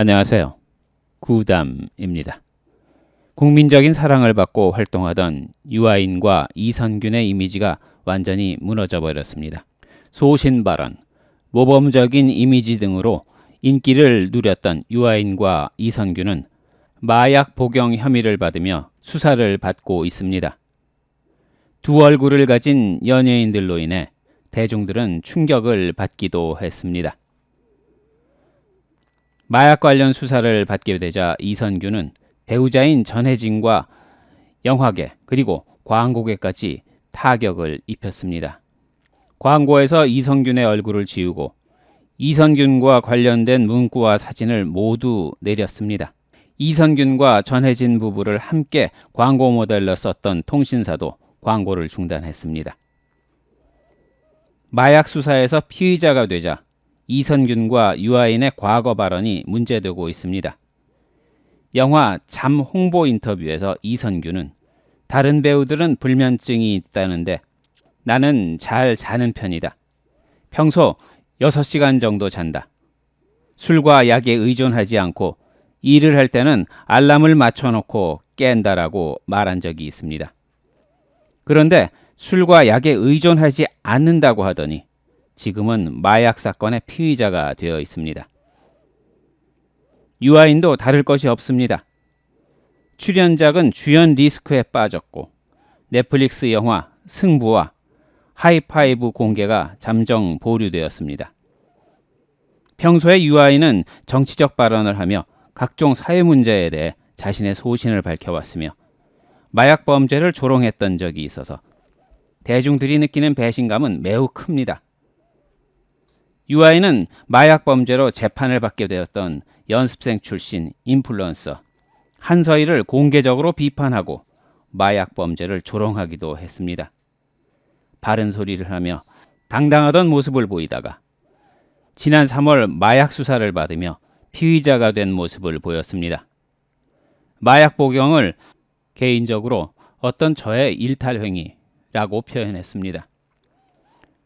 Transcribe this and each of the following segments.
안녕하세요. 구담입니다. 국민적인 사랑을 받고 활동하던 유아인과 이선균의 이미지가 완전히 무너져 버렸습니다. 소신 발언, 모범적인 이미지 등으로 인기를 누렸던 유아인과 이선균은 마약 복용 혐의를 받으며 수사를 받고 있습니다. 두 얼굴을 가진 연예인들로 인해 대중들은 충격을 받기도 했습니다. 마약 관련 수사를 받게 되자 이선균은 배우자인 전혜진과 영화계 그리고 광고계까지 타격을 입혔습니다. 광고에서 이선균의 얼굴을 지우고 이선균과 관련된 문구와 사진을 모두 내렸습니다. 이선균과 전혜진 부부를 함께 광고 모델로 썼던 통신사도 광고를 중단했습니다. 마약 수사에서 피의자가 되자 이선균과 유아인의 과거 발언이 문제되고 있습니다. 영화 잠 홍보 인터뷰에서 이선균은 다른 배우들은 불면증이 있다는데 나는 잘 자는 편이다. 평소 6시간 정도 잔다. 술과 약에 의존하지 않고 일을 할 때는 알람을 맞춰놓고 깬다라고 말한 적이 있습니다. 그런데 술과 약에 의존하지 않는다고 하더니 지금은 마약 사건의 피의자가 되어 있습니다. 유아인도 다를 것이 없습니다. 출연작은 주연 리스크에 빠졌고 넷플릭스 영화 승부와 하이파이브 공개가 잠정 보류되었습니다. 평소에 유아인은 정치적 발언을 하며 각종 사회 문제에 대해 자신의 소신을 밝혀왔으며 마약 범죄를 조롱했던 적이 있어서 대중들이 느끼는 배신감은 매우 큽니다. 유아인은 마약 범죄로 재판을 받게 되었던 연습생 출신 인플루언서 한서희를 공개적으로 비판하고 마약 범죄를 조롱하기도 했습니다. 바른 소리를 하며 당당하던 모습을 보이다가 지난 3월 마약 수사를 받으며 피의자가 된 모습을 보였습니다. 마약 복용을 개인적으로 어떤 저의 일탈 행위라고 표현했습니다.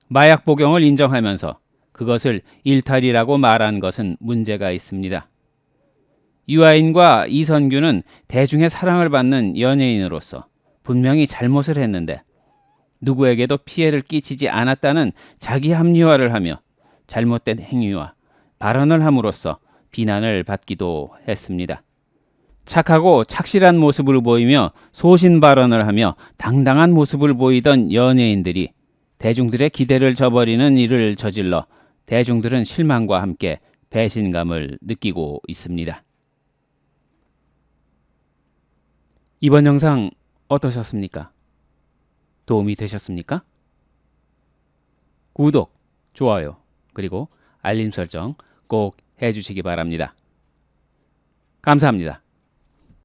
마약 복용을 인정하면서 그것을 일탈이라고 말한 것은 문제가 있습니다. 유아인과 이선규는 대중의 사랑을 받는 연예인으로서 분명히 잘못을 했는데 누구에게도 피해를 끼치지 않았다는 자기 합리화를 하며 잘못된 행위와 발언을 함으로써 비난을 받기도 했습니다. 착하고 착실한 모습을 보이며 소신 발언을 하며 당당한 모습을 보이던 연예인들이 대중들의 기대를 저버리는 일을 저질러 대중들은 실망과 함께 배신감을 느끼고 있습니다. 이번 영상 어떠셨습니까? 도움이 되셨습니까? 구독, 좋아요, 그리고 알림 설정 꼭 해주시기 바랍니다. 감사합니다.